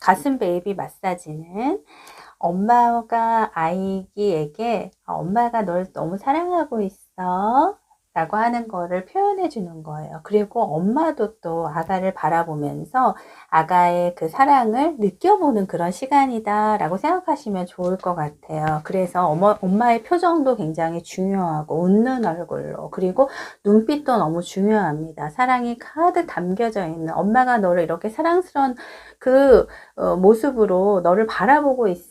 가슴 베이비 마사지는 엄마가 아이에게 엄마가 널 너무 사랑하고 있어. 라고 하는 거를 표현해 주는 거예요. 그리고 엄마도 또 아가를 바라보면서 아가의 그 사랑을 느껴보는 그런 시간이다 라고 생각하시면 좋을 것 같아요. 그래서 어머, 엄마의 표정도 굉장히 중요하고 웃는 얼굴로 그리고 눈빛도 너무 중요합니다. 사랑이 가득 담겨져 있는 엄마가 너를 이렇게 사랑스러운 그 어, 모습으로 너를 바라보고 있어.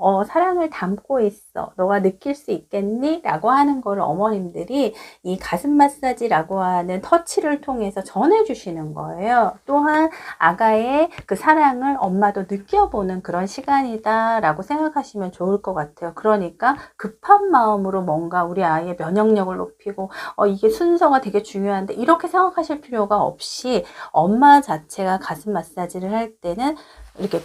어, 사랑을 담고 있어. 너가 느낄 수 있겠니? 라고 하는 거를 어머님들이 이 가슴 마사지라고 하는 터치를 통해서 전해주시는 거예요. 또한 아가의 그 사랑을 엄마도 느껴보는 그런 시간이다 라고 생각하시면 좋을 것 같아요. 그러니까 급한 마음으로 뭔가 우리 아이의 면역력을 높이고 어, 이게 순서가 되게 중요한데 이렇게 생각하실 필요가 없이 엄마 자체가 가슴 마사지를 할 때는 이렇게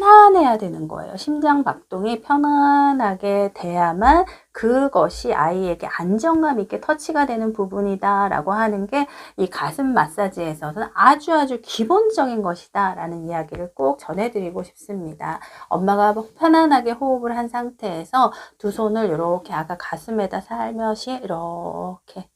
편안해야 되는 거예요. 심장 박동이 편안하게 돼야만 그것이 아이에게 안정감 있게 터치가 되는 부분이다 라고 하는 게 이 가슴 마사지에서는 아주 아주 기본적인 것이다 라는 이야기를 꼭 전해드리고 싶습니다. 엄마가 편안하게 호흡을 한 상태에서 두 손을 이렇게 아가 가슴에다 살며시 이렇게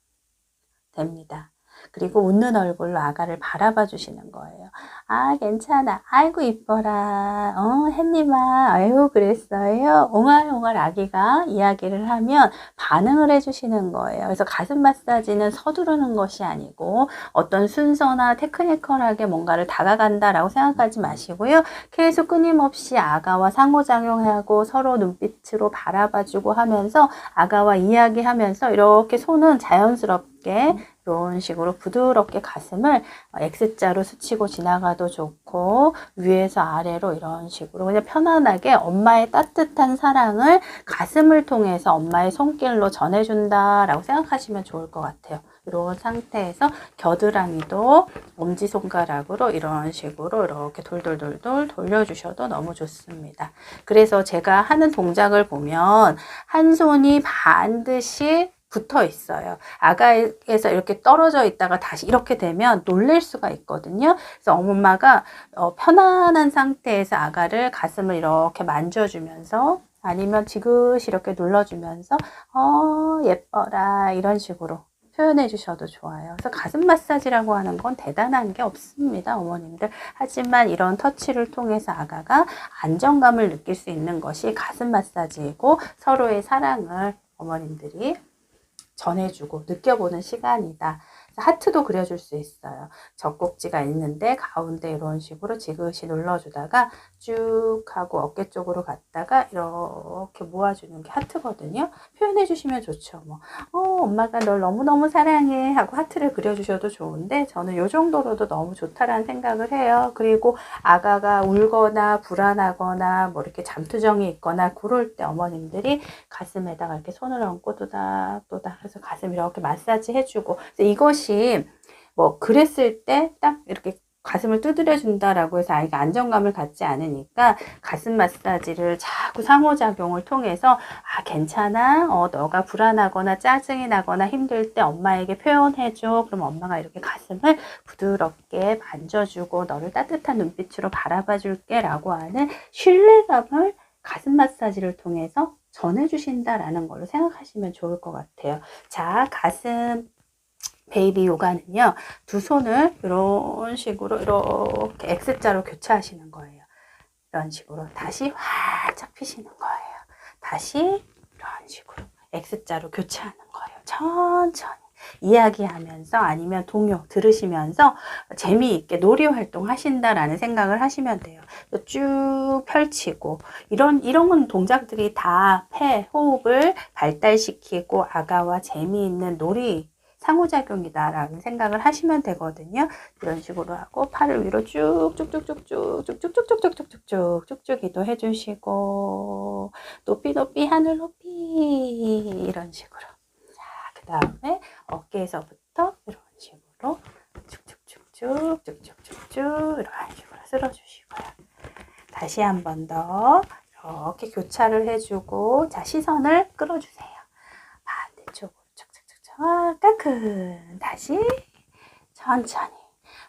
됩니다. 그리고 웃는 얼굴로 아가를 바라봐 주시는 거예요. 아, 괜찮아. 아이고, 이뻐라. 어, 햇님아. 아유, 그랬어요. 옹알옹알 아기가 이야기를 하면 반응을 해주시는 거예요. 그래서 가슴 마사지는 서두르는 것이 아니고 어떤 순서나 테크니컬하게 뭔가를 다가간다 라고 생각하지 마시고요. 계속 끊임없이 아가와 상호작용하고 서로 눈빛으로 바라봐주고 하면서 아가와 이야기하면서 이렇게 손은 자연스럽게 이런 식으로 부드럽게 가슴을 X자로 스치고 지나가도 좋고 위에서 아래로 이런 식으로 그냥 편안하게 엄마의 따뜻한 사랑을 가슴을 통해서 엄마의 손길로 전해준다라고 생각하시면 좋을 것 같아요. 이런 상태에서 겨드랑이도 엄지손가락으로 이런 식으로 이렇게 돌돌돌돌 돌려주셔도 너무 좋습니다. 그래서 제가 하는 동작을 보면 한 손이 반드시 붙어 있어요. 아가에서 이렇게 떨어져 있다가 다시 이렇게 되면 놀랄 수가 있거든요. 그래서 엄마가 어, 편안한 상태에서 아가를 가슴을 이렇게 만져주면서 아니면 지그시 이렇게 눌러주면서 어 예뻐라 이런 식으로 표현해 주셔도 좋아요. 그래서 가슴 마사지라고 하는 건 대단한 게 없습니다, 어머님들. 하지만 이런 터치를 통해서 아가가 안정감을 느낄 수 있는 것이 가슴 마사지이고 서로의 사랑을 어머님들이 전해주고 느껴보는 시간이다. 하트도 그려줄 수 있어요. 젖꼭지가 있는데 가운데 이런 식으로 지그시 눌러주다가 쭉 하고 어깨 쪽으로 갔다가 이렇게 모아주는 게 하트거든요. 표현해 주시면 좋죠. 뭐, 어, 엄마가 널 너무너무 사랑해 하고 하트를 그려주셔도 좋은데 저는 이 정도로도 너무 좋다라는 생각을 해요. 그리고 아가가 울거나 불안하거나 뭐 이렇게 잠투정이 있거나 그럴 때 어머님들이 가슴에다가 이렇게 손을 얹고 또다또다 해서 가슴 이렇게 마사지 해주고 이것이 뭐 그랬을 때 딱 이렇게 가슴을 두드려 준다라고 해서 아이가 안정감을 갖지 않으니까 가슴 마사지를 자꾸 상호작용을 통해서 아 괜찮아? 어 너가 불안하거나 짜증이 나거나 힘들 때 엄마에게 표현해줘. 그럼 엄마가 이렇게 가슴을 부드럽게 만져주고 너를 따뜻한 눈빛으로 바라봐 줄게 라고 하는 신뢰감을 가슴 마사지를 통해서 전해주신다라는 걸로 생각하시면 좋을 것 같아요. 자, 가슴 베이비 요가는요, 두 손을 이런 식으로 이렇게 X자로 교차하시는 거예요. 이런 식으로 다시 활짝 피시는 거예요. 다시 이런 식으로 X자로 교차하는 거예요. 천천히. 이야기하면서 아니면 동요 들으시면서 재미있게 놀이 활동 하신다라는 생각을 하시면 돼요. 쭉 펼치고 이런 이런 동작들이 다 폐 호흡을 발달시키고 아가와 재미있는 놀이 상호작용이다라는 생각을 하시면 되거든요. 이런 식으로 하고 팔을 위로 쭉쭉쭉쭉쭉쭉쭉쭉쭉쭉쭉쭉쭉 쭉쭉 이도 해 주시고 높이 높이 하늘 높이 이런 식으로 자, 그 다음에 어깨에서부터 이런 식으로 쭉쭉쭉쭉쭉쭉쭉쭉 이런 식으로 쓸어주시고요. 다시 한 번 더 이렇게 교차를 해주고 자 시선을 끌어주세요. 아, 까큰 다시 천천히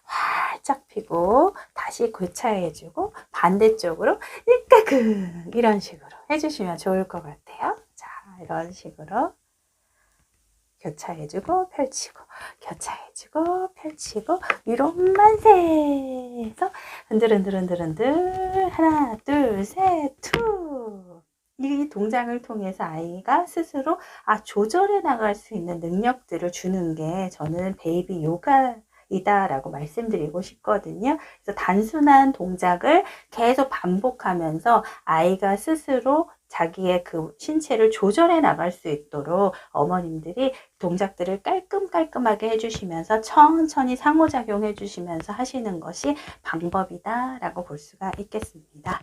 활 활짝 펴고 다시 교차해주고 반대쪽으로 일가그 이런 식으로 해주시면 좋을 것 같아요. 자, 이런 식으로 교차해주고 펼치고 교차해주고 펼치고 위로 만세 해서 흔들흔들흔들흔들 하나 둘셋투 이 동작을 통해서 아이가 스스로 아 조절해 나갈 수 있는 능력들을 주는 게 저는 베이비 요가 이다라고 말씀드리고 싶거든요. 그래서 단순한 동작을 계속 반복하면서 아이가 스스로 자기의 그 신체를 조절해 나갈 수 있도록 어머님들이 동작들을 깔끔깔끔하게 해주시면서 천천히 상호작용해 주시면서 하시는 것이 방법이다라고 볼 수가 있겠습니다.